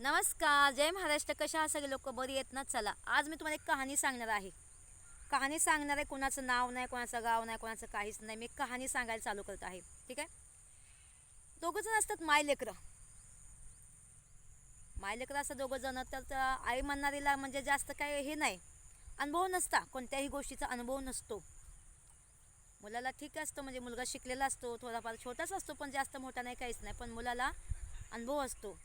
नमस्कार जय महाराष्ट्र. कशा आहात सगळे लोक? बरी आहेत ना? चला आज मी तुम्हाला एक कहाणी सांगणार आहे. कहाणी सांगणार आहे कोणाचं नाव नाही कोणाचं गाव नाही कोणाचं काहीच नाही. मी कहाणी सांगायला चालू करत आहे. ठीक आहे? दोघं जण असतात माय लेकरं. माय लेकरं असं दोघं जण तर आई म्हणणारीला म्हणजे जास्त काय हे नाही. अनुभव नसता कोणत्याही गोष्टीचा अनुभव नसतो. मुलाला ठीक असतो म्हणजे मुलगा शिकलेला असतो थोडाफार छोटाच असतो पण जास्त मोठा नाही काहीच नाही. पण मुलाला अनुभव असतो.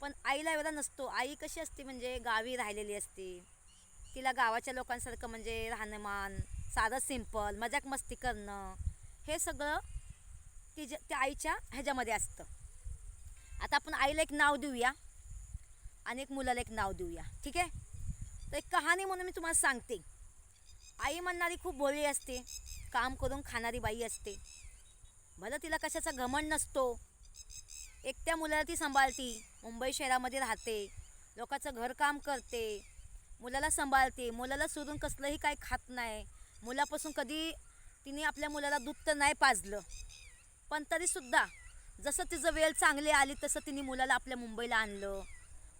पण आईला एवढा नसतो. आई कशी असते म्हणजे गावी राहिलेली असते. तिला गावाच्या लोकांसारखं म्हणजे राहणमान साधं सिंपल मजाक मस्ती करणं हे सगळं तिच्या त्या आईच्या ह्याच्यामध्ये असतं. आता आपण आईला एक नाव देऊया आणि एक मुलाला एक नाव देऊया. ठीक आहे? तर एक कहाणी म्हणून मी तुम्हाला सांगते. आई म्हणणारी खूप भोळी असते. काम करून खाणारी बाई असते. भलं तिला कशाचा घमंड नसतो. एकट्या मुलाला ती सांभाळती. मुंबई शहरामध्ये राहते. लोकांचं घरकाम करते. मुलाला सांभाळते. मुलाला सोडून कसलंही काही खात नाही. मुलापासून कधी तिने आपल्या मुलाला दूध तर नाही पाजलं. पण तरीसुद्धा जसं तिचं वेळ चांगली आली तसं तिने मुलाला आपल्या मुंबईला आणलं.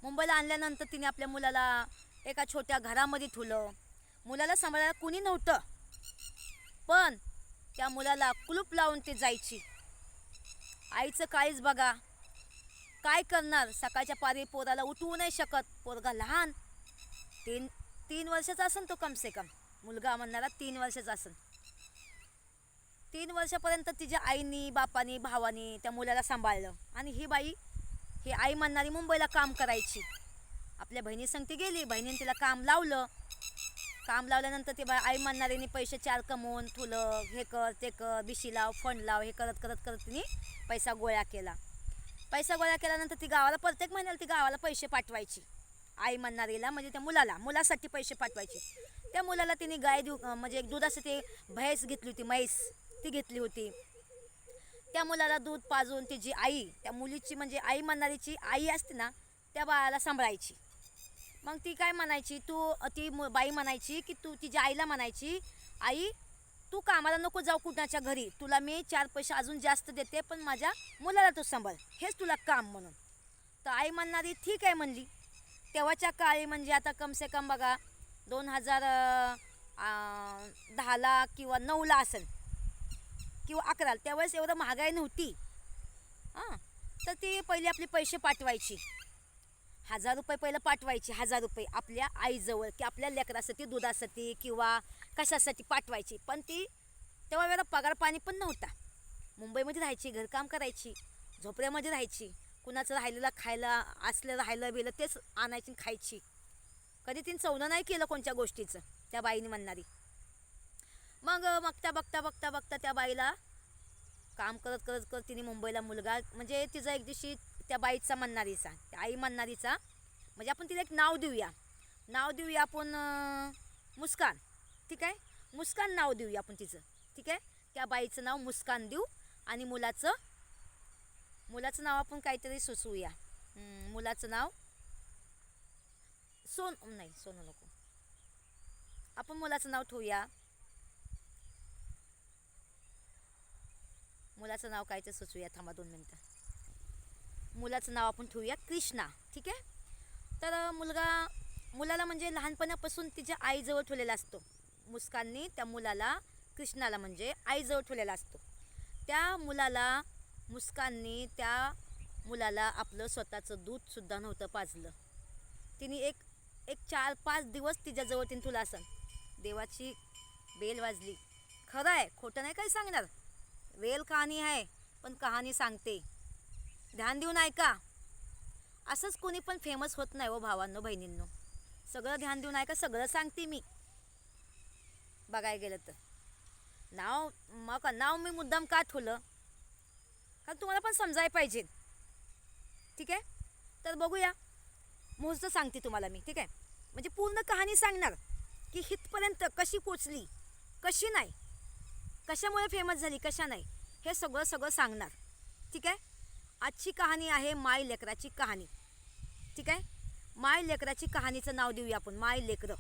मुंबईला आणल्यानंतर तिने आपल्या मुलाला एका छोट्या घरामध्ये ठुलं मुलाला सांभाळायला कुणी नव्हतं. पण त्या मुलाला कुलूप लावून ते जायची. आईचं काळीच बघा. काय करणार? सकाळच्या पारी पोराला उठवू नाही शकत. पोरगा लहान. तीन तीन वर्षाचा असन तो कमसे कम. मुलगा म्हणणारा तीन वर्षाचा असन. तीन वर्षापर्यंत तिच्या आईनी बापानी भावानी त्या मुलाला सांभाळलं. आणि ही बाई ही आई म्हणणारी मुंबईला काम करायची. आपल्या बहिणी संगती गेली. बहिणीने तिला काम लावलं. काम लावल्यानंतर ती बा आई म्हणणारीने पैसे चार कमवून ठुलं हे कर ते कर बिशी लाव फंड लाव हे करत करत करत तिने पैसा गोळा केला. पैसा गोळा केल्यानंतर ती गावाला प्रत्येक महिन्याला ती गावाला पैसे पाठवायची. आई म्हणणारीला म्हणजे त्या मुलाला मुलासाठी पैसे पाठवायचे. त्या मुलाला तिने गाय देऊ म्हणजे एक दुधासाठी म्हैस घेतली होती म्हैस ती घेतली होती. त्या मुलाला दूध पाजून तिची आई त्या मुलीची म्हणजे आई म्हणणारीची आई असते ना त्या बाळाला सांभाळायची. मग ती काय म्हणायची? तू ती बाई म्हणायची की तू तिच्या आईला म्हणायची आई तू कामाला नको जाऊ कुणाच्या घरी. तुला मी चार पैसे अजून जास्त देते पण माझ्या मुलाला तू सांभाळ. हेच तुला काम म्हणून. तर आई म्हणणारी ठीक आहे म्हणली. तेव्हाच्या काळी म्हणजे आता कमसे कम बघा दोन हजार दहाला किंवा नऊला असेल. किंवा अकराला. त्यावेळेस एवढं महागाई नव्हती. हां? तर ती पहिले आपले पैसे पाठवायची. हजार रुपये पहिलं पाठवायची हजार रुपये आपल्या आईजवळ की आपल्या लेकरासाठी दुधासाठी किंवा कशासाठी पाठवायची. पण ती तेव्हा वेळा पगार पाणी पण नव्हता. मुंबईमध्ये राहायची घरकाम करायची झोपड्यामध्ये राहायची कुणाचं राहिलेलं खायला असलं राहिलं बिलं तेच आणायची आणि खायची. कधी तिने चवणं नाही केलं कोणत्या गोष्टीचं त्या बाईने म्हणणारी. मग बघता बघता बघता बघता त्या बाईला काम करत करत करत तिने मुंबईला मुलगा म्हणजे तिचा एक दिवशी त्या बाईचा म्हणणारीचा त्या आई म्हणणारीचा म्हणजे आपण तिला एक नाव देऊया. नाव देऊया आपण मुस्कान. ठीक आहे? मुस्कान नाव देऊया आपण तिचं. ठीक आहे? त्या बाईचं नाव मुस्कान देऊ आणि मुलाचं मुलाचं नाव आपण काहीतरी सुचवूया. मुलाचं नाव सोन नाही सोनू नको. आपण मुलाचं नाव ठेवूया. मुलाचं नाव काय ते सुचवूया. थांबा दोन मिनटं. मुलाचं नाव आपण ठेवूया कृष्णा. ठीक आहे? तर मुलगा मुलाला म्हणजे लहानपणापासून तिच्या आईजवळ ठेवलेला असतो. मुस्काननी त्या मुलाला कृष्णाला म्हणजे आईजवळ ठेवलेला असतो. त्या मुलाला मुस्काननी त्या मुलाला आपलं स्वतःचं दूधसुद्धा नव्हतं पाजलं. तिने एक एक चार पाच दिवस तिच्याजवळ तिने तुला असं. देवाची बेल वाजली. खरं आहे खोटं नाही काय सांगणार. रेल कहाणी आहे पण कहाणी सांगते. ध्यान देऊन ऐका. असंच कोणी पण फेमस होत नाही हो भावांनो बहिणींनो. सगळं ध्यान देऊन ऐका सगळं सांगते मी. बघायला गेलं तर. नाव मग नाव मी मुद्दाम का ठेवलं? कारण तुम्हाला पण समजायला पाहिजे. ठीक आहे? तर बघूया. मुहूर्त सांगते तुम्हाला मी ठीक आहे? म्हणजे पूर्ण कहाणी सांगणार की हितपर्यंत कशी पोचली कशी नाही कशामुळे फेमस झाली कशा नाही हे सगळं सगळं सांगणार. ठीक आहे? आजची कहाणी आहे माय लेकराची कहाणी. ठीक आहे? माय लेकराची कहाणीचं नाव देऊया आपण माय लेकरं.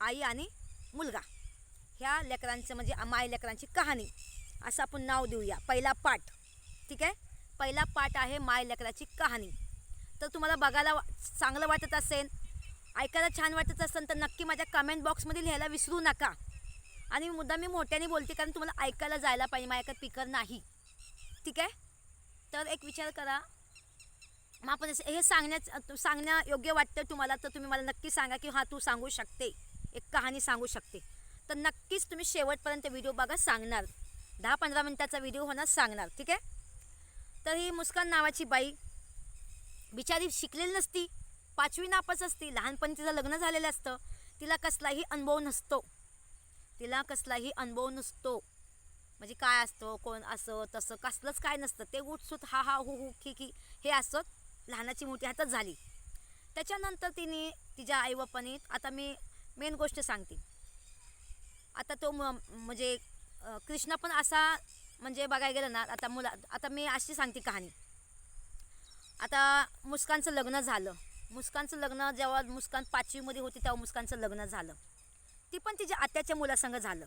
आई आणि मुलगा. ह्या लेकरांचं म्हणजे माय लेकरांची कहाणी. असं आपण नाव देऊया. पहिला पाठ. ठीक आहे? पहिला पाठ आहे माय लेकराची कहाणी. तर तुम्हाला बघायला वा- चांगलं वाटत असेल ऐकायला छान वाटत असेल तर नक्की माझ्या कमेंट बॉक्समध्ये लिहायला विसरू नका. आणि मुद्दा मी मोठ्याने बोलते कारण तुम्हाला ऐकायला जायला पाहिजे. माझ्याकडे पिकर नाही. ठीक आहे? तर एक विचार करा. मग आपण हे सांगण्याच सांगण्या योग्य वाटतं तुम्हाला तर तुम्ही मला नक्की सांगा की हां तू सांगू शकते. एक कहाणी सांगू शकते. तर नक्कीच तुम्ही शेवटपर्यंत व्हिडिओ बघा सांगणार. दहा पंधरा मिनटाचा व्हिडिओ होणार सांगणार. ठीक आहे? तर ही मुस्कान नावाची बाई बिचारी शिकलेली नसती. पाचवी नापास असती. लहानपणी तिचं लग्न झालेलं असतं. तिला कसलाही अनुभव नसतो. तिला कसलाही अनुभव नसतो. म्हणजे काय असतं कोण असं तसं कसलंच काय नसतं. ते उठसूट हा हा हु हु खी खी हे असत. लहानाची मोठी हातच झाली. त्याच्यानंतर तिने तिच्या आईबापाने आता मी मेन गोष्ट सांगते. आता तो म्हणजे कृष्णा पण असा म्हणजे बघायला गेलं ना आता मुला आता मी अशी सांगते कहाणी. आता मुस्कानचं लग्न झालं. मुस्कानचं लग्न जेव्हा मुस्कान पाचवीमध्ये होती तेव्हा मुस्कानचं लग्न झालं. ती पण तिच्या आत्याच्या मुलासंग झालं.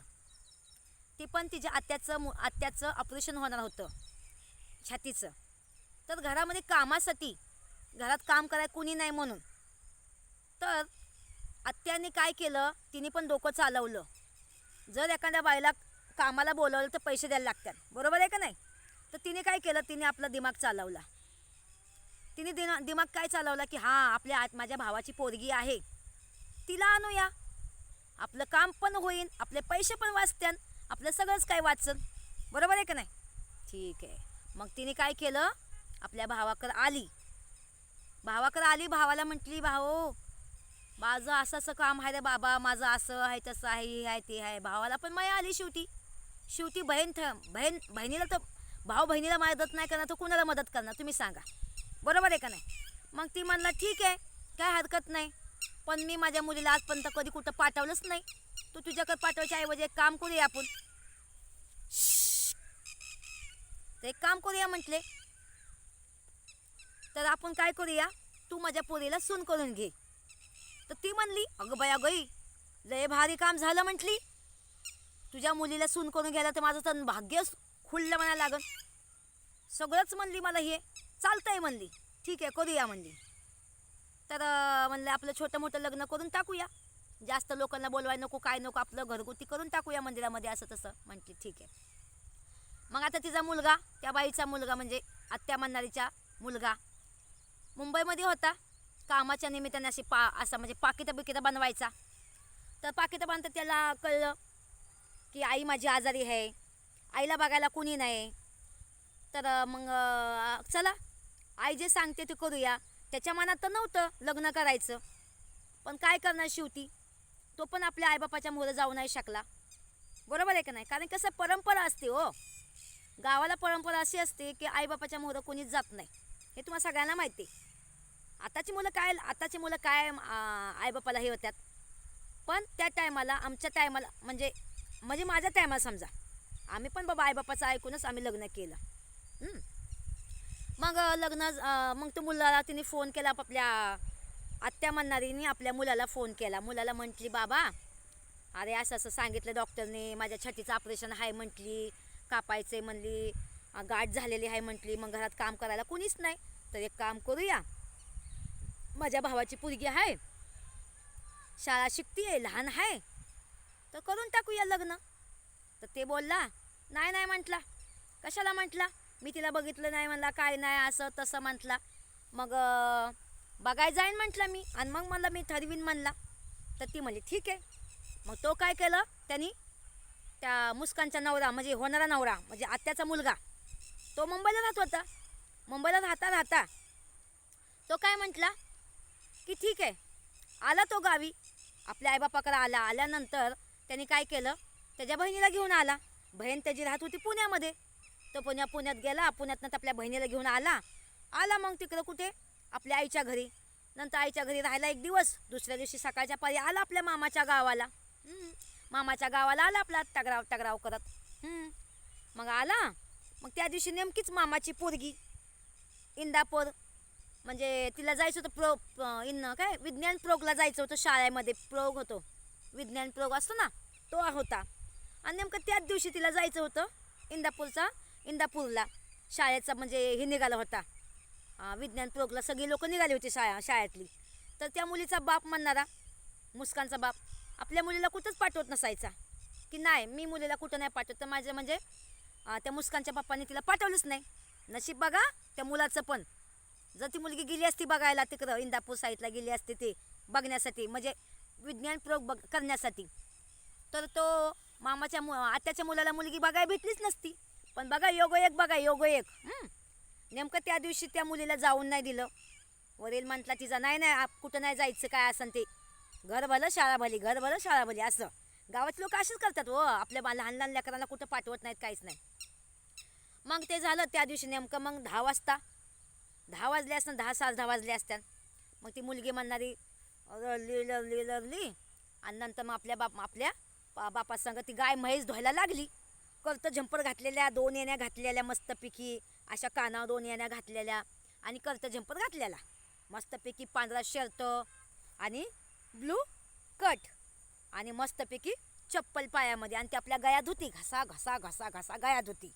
ती पण तिच्या आत्याचं मु आत्याचं ऑपरेशन होणार होतं. छातीचं. तर घरामध्ये कामासाठी घरात काम करायला कोणी नाही म्हणून. तर आत्याने काय केलं? तिने पण डोकं चालवलं. जर एखाद्या बाईला कामाला बोलवलं तर पैसे द्यायला लागतात. बरोबर आहे का नाही? तर तिने काय केलं? तिने आपला दिमाग चालवला. तिने दिना दिमाग काय चालवला की हां आपल्या आत माझ्या भावाची पोरगी आहे. तिला आणूया. आपलं काम पण होईल आपले पैसे पण वाचत्यान. आपलं सगळंच काय वाचल बरोबर आहे का नाही? ठीक आहे. मग तिने काय केलं? आपल्या भावाकडं आली. भावाकडं आली भावाला म्हटली भाऊ माझं असं असं काम आहे रे बाबा माझं असं आहे तसं आहे हे आहे ते आहे. भावाला पण माया आली शेवटी. शेवटी बहीण थ बहीण बहिणीला तर भाऊ बहिणीला मदत नाही करणार तर कुणाला मदत करणार? तुम्ही सांगा. बरोबर आहे का नाही? मग ती म्हणला ठीक आहे काय हरकत नाही. पण मी माझ्या मुलीला आजपर्यंत कधी कुठं पाठवलंच नाही. तू तुझ्याकडे पाठवायच्या ऐवजी एक काम करूया आपण. तर एक काम करूया म्हटले. तर आपण काय करूया? तू माझ्या पोरीला सून करून घे. तर ती म्हणली अगं बाया गई लय भारी काम झालं म्हटली. तुझ्या मुलीला सून करून घ्यायला तर माझं तर भाग्यच खुललं म्हणायला लागन सगळंच म्हणली मला हे. चालतंय म्हणली. ठीक आहे करूया म्हणली. तर म्हणलं आपलं छोटं मोठं लग्न करून टाकूया. जास्त लोकांना बोलवाय नको काय नको आपलं घरगुती करून टाकूया मंदिरामध्ये असं तसं. म्हटली ठीक आहे. मग आता तिचा मुलगा त्या बाईचा मुलगा म्हणजे आत्या म्हणणारीचा मुलगा मुंबईमध्ये होता. कामाच्या निमित्ताने अशी पा असा म्हणजे पाकिटं बिकिटं बनवायचा. तर पाकिटं बांधता त्याला कळलं की आई माझी आजारी आहे. आईला बघायला कुणी नाही. तर मग चला आई जे सांगते ते करूया. त्याच्या मनात तर नव्हतं लग्न करायचं. पण काय करणार शेवटी? तो पण आपल्या आईबापाच्या मुलं जाऊ नाही शकला. बरोबर आहे का नाही? कारण कसं परंपरा असते हो. गावाला परंपरा अशी असते की आईबापाच्या मोहरं कोणीच जात नाही. हे तुम्हाला सगळ्यांना माहिती आहे. आताची मुलं काय आताची मुलं काय आईबापाला हे होत्यात. पण त्या टायमाला आमच्या टायमाला म्हणजे म्हणजे माझ्या टायमाला समजा आम्ही पण बाबा आईबापाचं ऐकूनच आम्ही लग्न केलं. मग लग्न मग तो मुलाला तिने फोन केला आपल्या आत्या म्हणणारीने आपल्या मुलाला फोन केला. मुलाला म्हटली बाबा अरे असं असं सांगितलं डॉक्टरने माझ्या छातीचं ऑपरेशन आहे म्हटली कापायचे म्हणली गाठ झालेली आहे म्हटली मग घरात काम करायला कुणीच नाही. तर एक काम करूया. माझ्या भावाची पुरगी आहे. शाळा शिकती आहे लहान आहे. तर करून टाकूया लग्न. तर ते बोलला नाही नाही म्हटला. कशाला? म्हटला. मी तिला बघितलं नाही म्हणला काय नाही असं तसं म्हटला. मग बघाय जाईन म्हटलं मी. आणि मग मला मी ठरवीन म्हणला. तर ती म्हणली ठीक आहे. मग तो काय केलं त्यांनी त्या मुस्कानचा नवरा म्हणजे होणारा नवरा म्हणजे आत्याचा मुलगा तो मुंबईला राहत होता. मुंबईला राहता राहता तो काय म्हटला की ठीक आहे आला तो गावी. आपल्या आईबापाकडे आला. आल्यानंतर त्यांनी काय केलं त्याच्या बहिणीला घेऊन आला. बहीण त्याची राहत होती पुण्यामध्ये. तो पुण्या पुण्यात गेला. पुण्यातनं आपल्या बहिणीला घेऊन आला. आला मग तिकडं कुठे? आपल्या आईच्या घरी. नंतर आईच्या घरी राहायला एक दिवस दुसऱ्या दिवशी सकाळच्या पारी आला आपल्या मामाच्या गावाला. मामाच्या गावाला आला आपला तगराव तगराव करत. मग आला. मग त्या दिवशी नेमकीच मामाची पोरगी इंदापूर म्हणजे तिला जायचं होतं प्रो इन काय विज्ञान प्रोगला जायचं होतं शाळेमध्ये. प्रोग होतो. विज्ञान प्रोग असतो ना तो होता. आणि नेमकं त्याच दिवशी तिला जायचं होतं इंदापूरचा इंदापूरला. शाळेचा म्हणजे हे निघाला होता. विज्ञान प्रयोगला सगळी लोक निघाली होती शाळा शाळेतली. तर त्या मुलीचा बाप म्हणणारा मुस्कानचा बाप आपल्या मुलीला कुठंच पाठवत नसायचा. की नाही मी मुलीला कुठं नाही पाठवत. तर माझं म्हणजे त्या मुस्कानच्या बाप्पाने तिला पाठवलंच नाही. नशीब बघा त्या मुलाचं पण. जर ती मुलगी गेली असती बघायला तिकडं इंदापूर साईडला गेली असती ते बघण्यासाठी म्हणजे विज्ञान प्रयोग बघ करण्यासाठी. तर तो मामाच्या मु आत्याच्या मुलाला मुलगी बघायला भेटलीच नसती. पण बघा योगोयोग बघा योगो एक नेमकं त्या दिवशी त्या मुलीला जाऊन नाही दिलं. वरील म्हटला तिचा नाही नाही कुठं नाही जायचं काय असं ते. घर भलं शाळा भली घर भलं शाळा भली असं. गावात लोक असेच करतात हो आपल्या बा- लहान लहान लेकरांना कुठं पाठवत नाहीत काहीच नाही. मग ते झालं त्या दिवशी नेमकं मग दहा वाजता. दहा वाजले असतात दहा सास दहा वाजले असतात मग ती मुलगी म्हणणारी रडली रडली रडली आणि नंतर मग आपल्या बाप आपल्या बा बापा ती गाय म्हैस धुवायला लागली. करतं झंपर घातलेल्या दोन येण्या घातलेल्या मस्तपैकी. अशा कानावर दोन येण्या घातलेल्या आणि कर्त झंपर घातलेला. मस्तपैकी पांढरा शर्ट आणि ब्लू कट आणि मस्तपैकी चप्पल पायामध्ये आणि ती आपल्या गया धुती घसा घसा घसा घसा गया धुती.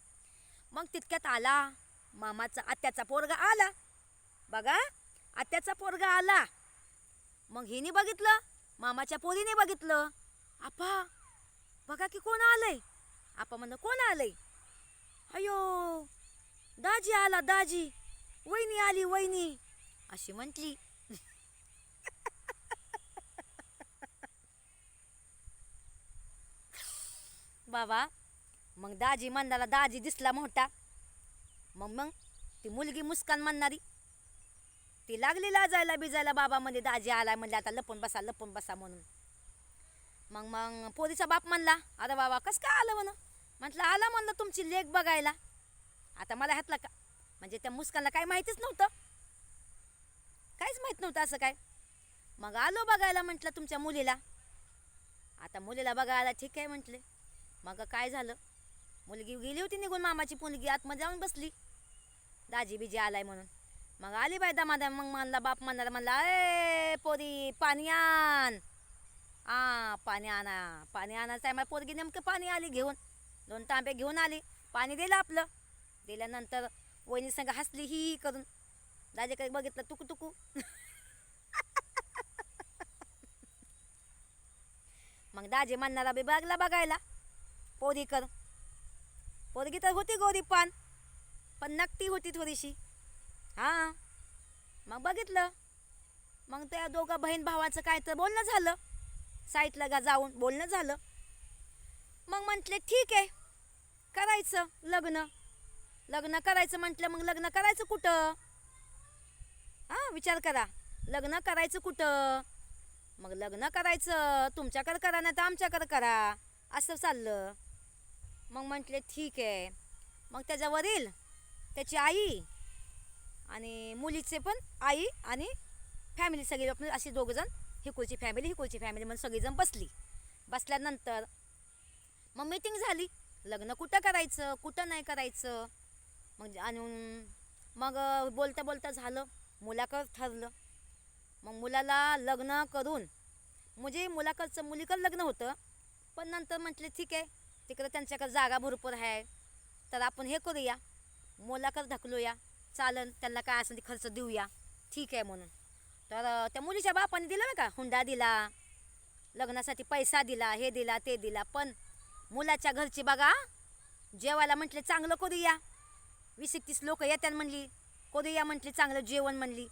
मग तितक्यात आला मामाचा आत्याचा पोरगा आला. बघा आत्याचा पोरगा आला. मग हिने बघितलं मामाच्या पोरीने बघितलं. आपा बघा की कोण आलंय? आपा म्हणलं कोण आलंय? अयो दाजी आला दाजी. वहिनी आली वहिनी. अशी म्हटली. बाबा मग दाजी म्हणणारा दाजी दिसला मोठा. मग मग ती मुलगी मुस्कान म्हणणारी. ती लागली लाजायला बिजायला बाबा म्हणजे दाजी आलाय म्हणजे आता लपून बसा लपून बसा म्हणून. मग मग पोरीचा बाप म्हणला अरे बाबा कसं काय आलं म्हणून? म्हटलं आला म्हणलं तुमची लेख बघायला. आता मला ह्यातला का म्हणजे त्या मुस्कानला काही माहितीच नव्हतं. काहीच माहीत नव्हतं असं काय. मग आलो बघायला म्हटलं तुमच्या मुलीला. आता मुलीला बघायला ठीक आहे म्हटले. मग काय झालं? मुलगी गेली होती निघून मामाची मुलगी आतमध्ये जाऊन बसली. दाजी बिजी आलाय म्हणून. मग आली बाय दामादा मग म्हणला बाप म्हणाला म्हणला ए पोरी पाणी आण. आ पाणी आणा पाणी आणायचं टायमा पोरगी नेमकं पाणी आली घेऊन. दोन तांबे घेऊन आली. पाणी दिलं आपलं. दिल्यानंतर वहिनी संग हसली ही करून. दाजेकडे बघितलं तुकू तुकू मग दाजे म्हणणारा बी बागला बघायला. पोरी कर. पोरगी तर होती गोरी पान पण नकटी होती थोडीशी. हां. मग बघितलं. मग त्या दोघा बहीण भावाचं काय तर बोलणं झालं. साईटला गा जाऊन बोलणं झालं. मग म्हटले ठीक आहे करायचं लग्न. लग्न करायचं म्हटलं मग लग्न करायचं कुठं? हां विचार करा. लग्न करायचं कुठं? मग लग्न करायचं तुमच्याकडं करा नाही तर आमच्याकडं करा. असं चाललं. मग म्हटले ठीक आहे. मग त्याच्या वरील त्याची आई आणि मुलीचे पण आई आणि फॅमिली सगळी आपण अशी दोघंजण हिकुलची फॅमिली हिकुलची फॅमिली म्हणून सगळीजण बसली. बसल्यानंतर मग मीटिंग झाली. लग्न कुठं करायचं कुठं नाही करायचं? म्हणजे मग आणि मग बोलता बोलता झालं मुलाकर ठरलं. मग मुलाला लग्न करून म्हणजे मुलाकडचं मुलीकडं लग्न होतं पण नंतर म्हटले ठीक आहे तिकडं त्यांच्याकडे जागा भरपूर आहे तर आपण हे करूया मुलाकडं ढकलूया चालन त्यांना काय असेल ते खर्च देऊया ठीक आहे म्हणून. तर त्या मुलीच्या बापाने दिला का हुंडा दिला लग्नासाठी पैसा दिला हे दिला ते दिला पण मुलाच्या घरची बघा जेवायला म्हटले चांगलं करूया. वीस एकतीस लोक येत्यान म्हणली. करूया म्हटली चांगलं जेवण म्हणली.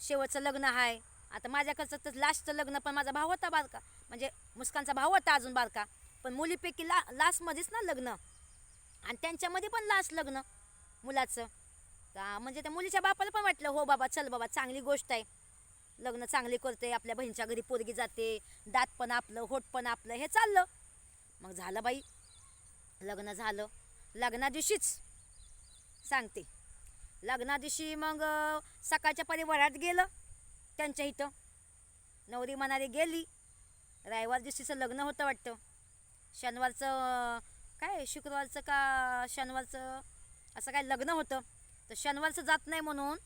शेवटचं लग्न आहे आता माझ्याकडचं तर लास्टचं लग्न पण माझा भाव होता बारका. म्हणजे मुस्कानचा भाव होता अजून बारका. पण मुलीपैकी ला लास्टमध्येच ना लग्न. आणि त्यांच्यामध्ये पण लास्ट लग्न मुलाचं. का म्हणजे त्या मुलीच्या बापाला पण वाटलं हो बाबा चल बाबा चांगली गोष्ट आहे. लग्न चांगली करते आपल्या बहिणीच्या घरी पोरगी जाते दात पण आपलं होट पण आपलं हे चाललं. मग झालं बाई. लग्न झालं. लग्ना दिवशीच सांगते. लग्ना दिवशी मग सकाळच्या परी वरात गेलं त्यांच्या इथं. नवरी मनाली गेली. रविवार दिवशीचं लग्न होतं वाटतं. शनिवारचं काय शुक्रवारचं का शनिवारचं असं काय लग्न होतं. तर शनिवारचं जात नाही म्हणून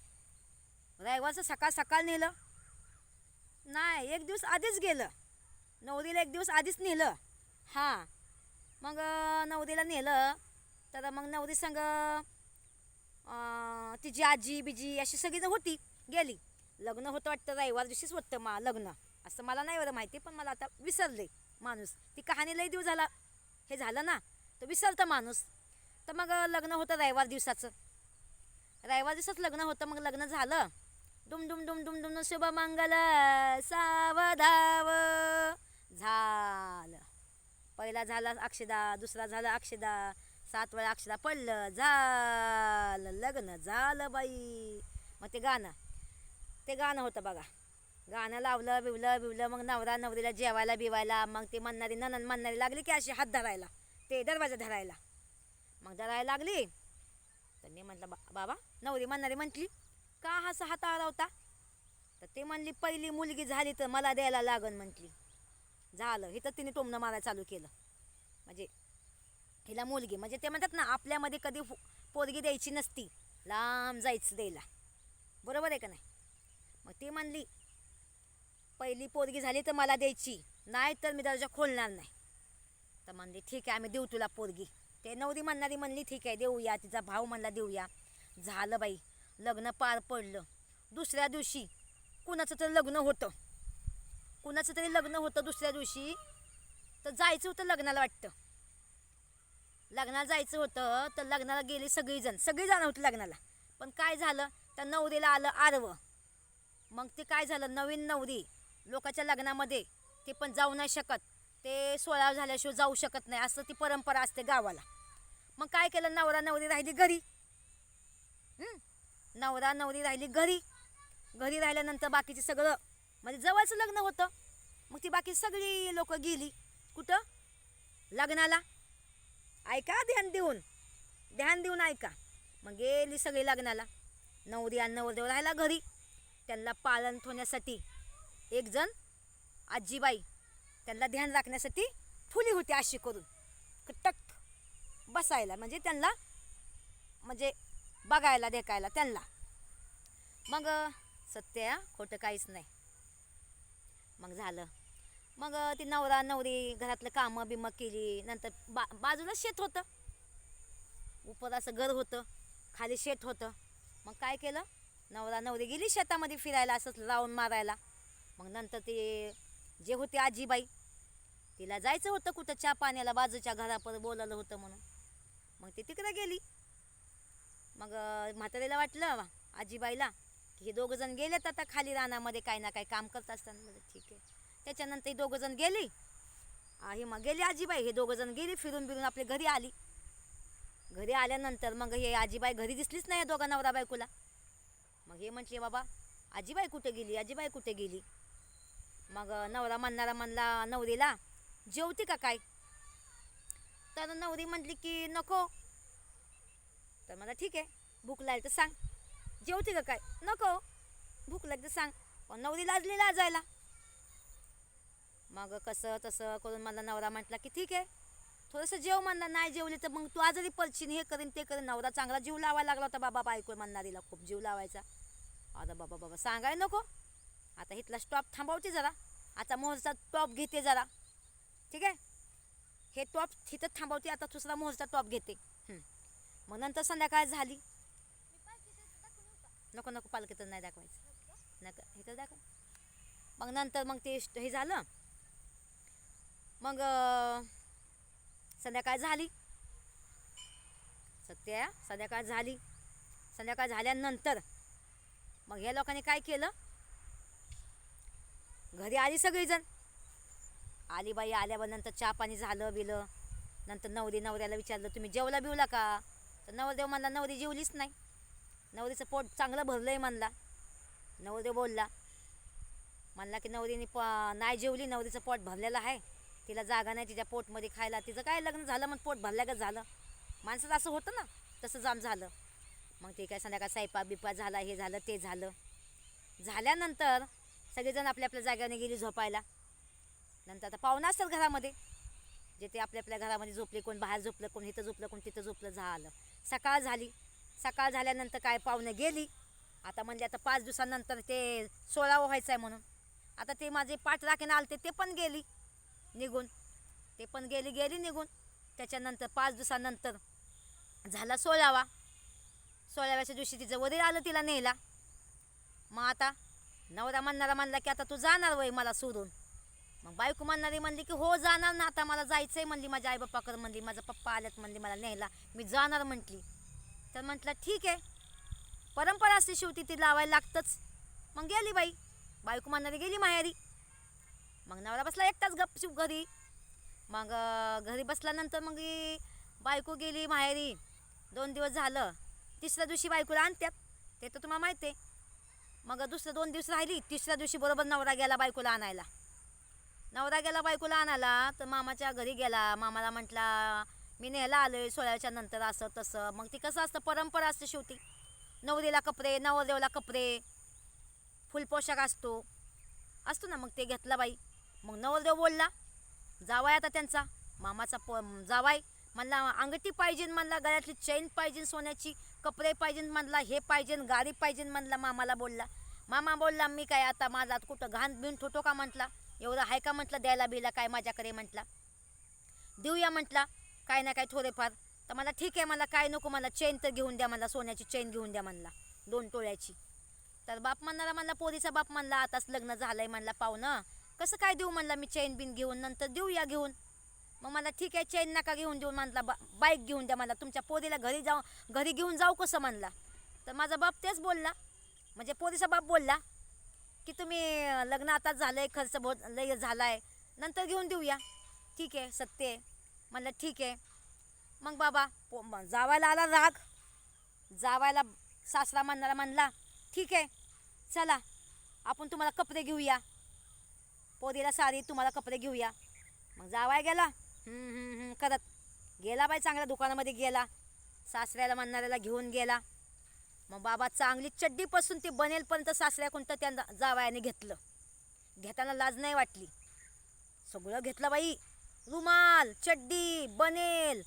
रविवारचं सकाळ सकाळ नेलं. नाही एक दिवस आधीच गेलं. नवरीला एक दिवस आधीच नेलं. हां. मग नवरीला नेलं. तर मग नवरी संग तिची आजी बिजी अशी सगळीजण होती गेली. लग्न होतं वाटतं रविवार दिवशीच होतं मा लग्न. असं मला नाही बरं माहिती पण मला आता विसरले माणूस. ती कहाणी लई दिवस झाला हे झालं ना तर विसरतं माणूस. तर मग लग्न होतं रविवार दिवसाचं. रविवार दिवसाच लग्न होतं मग लग्न झालं. डुम डुम डुम डुम डुम शुभ मंगल सावधाव झालं. पहिला झाला अक्षदा दुसरा झाला अक्षदा सात वेळा अक्षरा पडलं झालं लग्न झालं बाई. मग ते गाणं ते गाणं होतं बघा. गाणं लावलं बिवलं बिवलं मग नवरा नवरीला जेवायला बिवायला मग ते म्हणणारी ननन म्हणणारी लागली की अशी हात धरायला ते दरवाजा धरायला. मग धरायला लागली. तर मी म्हटलं बा बाबा नवरी म्हणणारी म्हटली का हा हात होता तर ते म्हणली पहिली मुलगी झाली तर मला द्यायला लागन म्हटली. झालं. हे तर तिने टोमणं मारायला चालू केलं. म्हणजे हिला मुलगी म्हणजे ते म्हणतात ना आपल्यामध्ये कधी पोरगी द्यायची नसती. लांब जायचं द्यायला. बरोबर आहे का नाही? मग ती म्हणली पहिली पोरगी झाली तर मला द्यायची नाही तर मी दर्जा खोलणार नाही. तर म्हणली ठीक आहे आम्ही देऊ तुला पोरगी. ते नवरी म्हणणारी म्हणली ठीक आहे देऊया तिचा भाऊ म्हणला देऊया. झालं बाई लग्न पार पडलं. दुसऱ्या दिवशी कुणाचं तरी लग्न होतं. कुणाचं तरी लग्न होतं दुसऱ्या दिवशी तर जायचं होतं लग्नाला वाटतं. लग्नाला जायचं होतं तर लग्नाला गेली सगळीजण. सगळीजण होती लग्नाला. पण काय झालं? त्या नवरीला आलं आरवं मग ते काय झालं? नवीन नवरी. लोकाच्या लग्नामध्ये ते पण जाऊ नाही शकत. ते सोळा झाल्याशिवाय जाऊ शकत नाही. असं ती परंपरा असते गावाला. मग काय केलं? नवरा नवरी राहिली घरी. नवरा नवरी राहिली घरी. घरी राहिल्यानंतर बाकीचे सगळं म्हणजे जवळचं लग्न होतं. मग ती बाकी सगळी लोक गेली. कुठं? लग्नाला. ऐका ध्यान देऊन. ध्यान देऊन ऐका. मग गेली सगळी लग्नाला. नवरी आणि नवरदेव राहिला घरी. त्यांना पालन ठेवण्यासाठी एक जण आजीबाई. त्यांना ध्यान राखण्यासाठी फुली होती अशी करून. टक बसायला. म्हणजे त्यांना म्हणजे बघायला देखायला त्यांना. मग सत्य खोटं काहीच नाही. मग झालं. मग ती नवरा नवरी घरातलं कामं बिमं केली नंतर बा बाजूला शेत होतं. उपर असं घर होतं खाली शेत होतं. मग काय केलं? नवरा नवरी गेली शेतामध्ये फिरायला असंच राऊंड मारायला. मग नंतर ते जे होते आजीबाई तिला जायचं होतं कुठं चहा पाण्याला बाजूच्या घरापर बोलावलं होतं म्हणून. मग ती तिकडे गेली. मग म्हातारीला वाटलं आजीबाईला की हे दोघं जण गेलेत आता खाली रानामध्ये काही ना काही काम करत असताना म्हणजे ठीक आहे. त्याच्यानंतर हे दोघं जण गेली. हे मग गेली आजीबाई. हे दोघं जण गेली फिरून बिरून आपल्या घरी आली. घरी आल्यानंतर मग हे आजीबाई घरी दिसलीच नाही या दोघा नवरा बायकोला. मग हे म्हटले बाबा आजीबाई कुठे गेली? आजीबाई कुठे गेली? मग नवरा म्हणणारा म्हणला नवरीला जेवती का काय? तर नवरी म्हटली की नको. तर मला ठीक आहे भूक लागली तर सांग. जेवते का काय? नको. भूक लागली तर सांग. पण नवरी लाजली लाजायला मग कसं तसं करून मला नवरा म्हटला की ठीक आहे. थोडंसं जेव म्हणला नाही जेवली तर मग तू आजारी पडशील हे करीन ते करीन. नवरा चांगला जीव लावायला लागला होता बाबा बायको म्हणणारीला खूप जीव लावायचा. अरे बाबा बाबा सांगायला नको. आता इथला स्टॉप थांबवते जरा. आता मोहरचा टॉप घेते जरा. ठीक आहे? हे टॉप तिथं थांबवते आता दुसरा मोहरचा टॉप घेते. मग नंतर संध्याकाळ झाली. नको नको पालखीतच नाही दाखवायचं. नका हे तर दाखव. मग नंतर मग ते हे झालं. मग संध्याकाळ झाली. सत्य संध्याकाळ झाली. संध्याकाळ झाल्यानंतर मग ह्या लोकांनी काय केलं? घरी आली सगळीजण. आली बाई आल्यावर नंतर चहा पाणी झालं बिलं. नंतर नवरी नवऱ्याला विचारलं तुम्ही जेवला बिवला का? तर नवरदेव म्हणला नवरी जेवलीच नाही. नवरीचं पोट चांगलं भरलं आहे म्हणला. नवरदेव बोलला म्हणला की नवरीने प नाही जेवली नवरीचं पोट भरलेलं आहे. तिला जागा नाही तिच्या पोटमध्ये खायला. तिचं काय लग्न झालं मग पोट भरल्यागत झालं? माणसाचं असं होतं ना तसं जाम झालं. मग ते काय संध्याकाळ सायपा बिपा झाला हे झालं ते झालं. झाल्यानंतर सगळेजण आपल्या आपल्या जागेने गेली झोपायला. नंतर आता पाहुणा असतात घरामध्ये. जे ते आपल्या आपल्या घरामध्ये झोपले कोण बाहेर झोपलं कोण इथं झोपलं कोण तिथं झोपलं झालं. सकाळ झाली. सकाळ झाल्यानंतर काय पाहुणे गेली. आता म्हणजे आता पाच दिवसानंतर ते सोळावं व्हायचं आहे म्हणून. आता ते माझे पाठ राखेनं आलते ते पण गेली. निघून. ते पण गेली गेली निघून. त्याच्यानंतर पाच दिवसानंतर झाला सोळावा. सोळाव्याच्या दिवशी तिचं वडील आलं तिला नेला मग आता नवरा म्हणणारा म्हणला की आता तू जाणार वय मला सोडून. मग बायको म्हणणारी म्हणली की हो जाणार ना आता मला जायचं आहे म्हणली माझ्या आई बाप्पाकडे म्हणली माझा पप्पा आल्यात म्हणली मला न्यायला. मी जाणार म्हटली. तर म्हटलं ठीक आहे. परंपरा असते शेवटी ती लावायला लागतंच. मग गेली बाई. बायको म्हणणारी गेली माहेरी. मग नवरा बसला एकटाच गपचूप घरी. मग घरी बसल्यानंतर मग बायको गेली माहेरी. दोन दिवस झालं. तिसऱ्या दिवशी बायकोला आणत्यात. ते तर तुम्हाला माहिती आहे. मग दुसरं दोन दिवस राहिली तिसऱ्या दिवशी बरोबर नवरा गेला बायकोला आणायला. नवरा गेला बायकोला आणायला तर मामाच्या घरी गेला. मामाला म्हटला मी न्यायला आलो आहे सोळाच्या नंतर असं तसं. मग ती कसं असतं परंपरा असते शेवटी. नवरीला कपडे नवरदेवला कपडे फुल पोशाख असतो. असतो ना मग ते घेतला बाई. मग नवलदेव बोलला जावाय आता त्यांचा मामाचा प जावाय म्हणला अंगठी पाहिजे म्हणला गळ्यातली चैन पाहिजे सोन्याची कपडे पाहिजे म्हणला हे पाहिजे गाडी पाहिजे म्हणला मामाला बोलला. मामा बोलला मी काय आता माझा आता कुठं घाण बिन ठोतो का म्हटला? एवढं आहे का म्हटलं द्यायला बिला काय माझ्याकडे म्हटला. देऊया म्हटला काय ना काय थोडेफार. तर मला ठीक आहे मला काय नको मला चेन तर घेऊन द्या मला सोन्याची चेन घेऊन द्या म्हणला दोन टोळ्याची. तर बाप म्हणणारा म्हणला पोरीचा बाप म्हणला आताच लग्न झालंय म्हणला पाहुणं. कसं काय देऊ म्हणला मी चेन बिन घेऊन नंतर देऊया घेऊन. मग मला ठीक आहे चेन नका घेऊन देऊन म्हणला बा बाईक घेऊन द्या मला तुमच्या पोरीला घरी जाऊ घरी घेऊन जाऊ कसं? म्हणला. तर माझा बाप तेच बोलला. म्हणजे पोरीचा बाप बोलला की तुम्ही लग्न आता झालं आहे खर्च बहुत लय झाला आहे नंतर घेऊन देऊया. ठीक आहे सत्य आहे. म्हणलं ठीक आहे. मग बाबा पो जावायला आला राग. जावायला सासरा म्हणणारा म्हणला ठीक आहे चला आपण तुम्हाला कपडे घेऊया. पोरीला साडी तुम्हाला कपडे घेऊया. मग जावाय गेला. करत. गेला बाई चांगल्या दुकानामध्ये गेला. सासऱ्याला म्हणणाऱ्याला घेऊन गेला. मग बाबा चांगली चड्डीपासून ती बनेलपर्यंत सासऱ्या कोणतं त्या जावायाने घेतलं. घेताना लाज नाही वाटली. सगळं घेतलं बाई. रुमाल चड्डी बनेल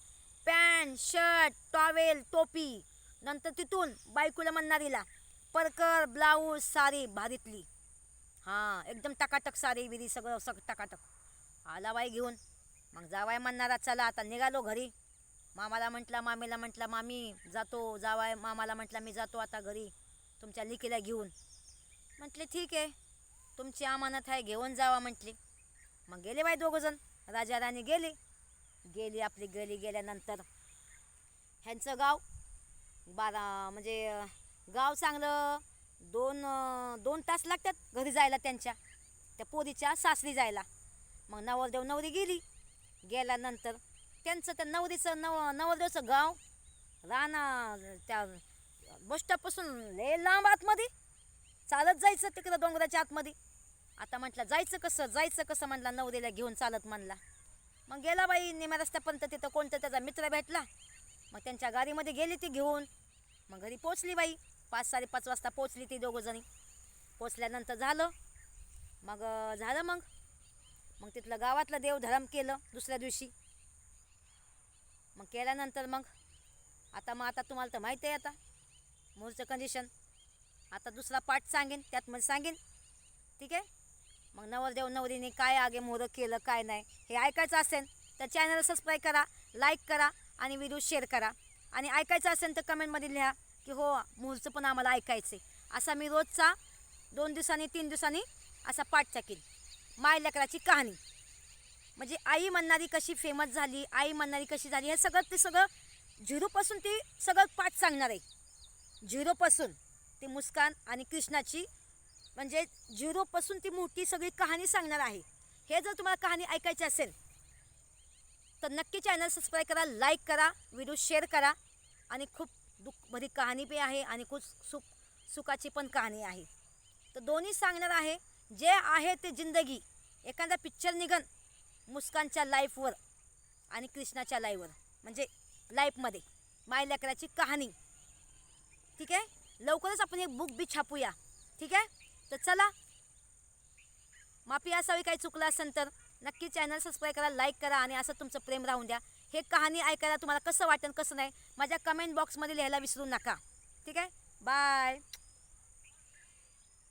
पॅन्ट शर्ट टॉवेल टोपी. नंतर तिथून बायकोला म्हणणारीला परकर ब्लाऊज साडी भारीतली. हां एकदम टकाटक सारी बिरी सगळं सगळं टकाटक. आला बाई घेऊन. मग जावाय म्हणणारा चला आता निघालो घरी. मामाला म्हटला मामीला म्हटला मामी जातो. जावाय मामाला म्हटला मी जातो आता घरी. तुमच्या लिकीला घेऊन. म्हटले ठीक आहे. तुमची अमानत आहे घेऊन जावा म्हटली. मग गेले बाई दोघंजण. राजा राणी गेली. गेली आपली गली गेल्यानंतर. ह्यांचं गाव बारा म्हणजे गाव चांगलं दोन दोन तास लागतात घरी जायला त्यांच्या त्या पोरीच्या सासरी जायला. मग नवरदेव नवरी गेली. गेल्यानंतर त्यांचं त्या नवरीचं नव नवरदेवचं गाव राणा त्या बसस्टॉपपासून लय लांब आतमध्ये चालत जायचं तिकडं डोंगराच्या आतमध्ये. आता म्हटलं जायचं कसं जायचं कसं म्हणला नवरीला घेऊन चालत म्हणला. मग गेला बाई निम्या रस्त्यापर्यंत तिथं कोणतं त्याचा मित्र भेटला. मग त्यांच्या गाडीमध्ये गेली ती घेऊन. मग घरी पोचली बाई. पाच साडेपाच वाजता पोचली ती दोघं जणी. पोचल्यानंतर झालं. मग झालं मग. मग तिथलं गावातलं देवधर्म केलं दुसऱ्या दिवशी. मग केल्यानंतर मग आता मग आता तुम्हाला तर माहीत आहे आता मूळचं कंडिशन आता दुसरा पाठ सांगेन त्यात मग सांगेन. ठीक आहे? मग नवरदेव नवरीने काय आगे मोहरं केलं काय नाही हे ऐकायचं असेल तर चॅनल सबस्क्राईब करा लाईक करा आणि व्हिडिओ शेअर करा. आणि ऐकायचं असेल तर कमेंटमध्ये लिहा. की हो मोरचं पण आम्हाला ऐकायचं आहे असा मी रोजचा दोन दिवसांनी तीन दिवसांनी असा पाठ टाकेन माय लेकराची कहाणी. म्हणजे आई म्हणणारी कशी फेमस झाली आई म्हणणारी कशी झाली हे सगळं ते सगळं झिरोपासून ती सगळं पाठ सांगणार आहे. झिरोपासून ती मुस्कान आणि कृष्णाची म्हणजे झिरोपासून ती मोठी सगळी कहाणी सांगणार आहे. हे जर तुम्हाला कहाणी ऐकायची असेल तर नक्की चॅनल सबस्क्राईब करा लाईक करा व्हिडिओ शेअर करा आणि खूप दुःख भरी कहाणी बी आहे आणि खूप सुख सुखाची पण कहाणी आहे. तर दोन्ही सांगणार आहे जे आहे ते जिंदगी. एखादा पिक्चर निघन मुस्कानच्या लाईफवर आणि कृष्णाच्या लाईफवर म्हणजे लाईफमध्ये माय लेकराची कहाणी. ठीक आहे? लवकरच आपण एक बुक बी छापूया. ठीक आहे? तर चला. माफी असावी काही चुकलं असेल तर नक्की चॅनल सबस्क्राईब करा लाईक करा आणि असं तुमचं प्रेम राहून द्या. हे कहाणी ऐकायला तुम्हाला कसं वाटेल कसं नाही माझ्या कमेंट बॉक्समध्ये लिहायला विसरू नका. ठीक आहे? बाय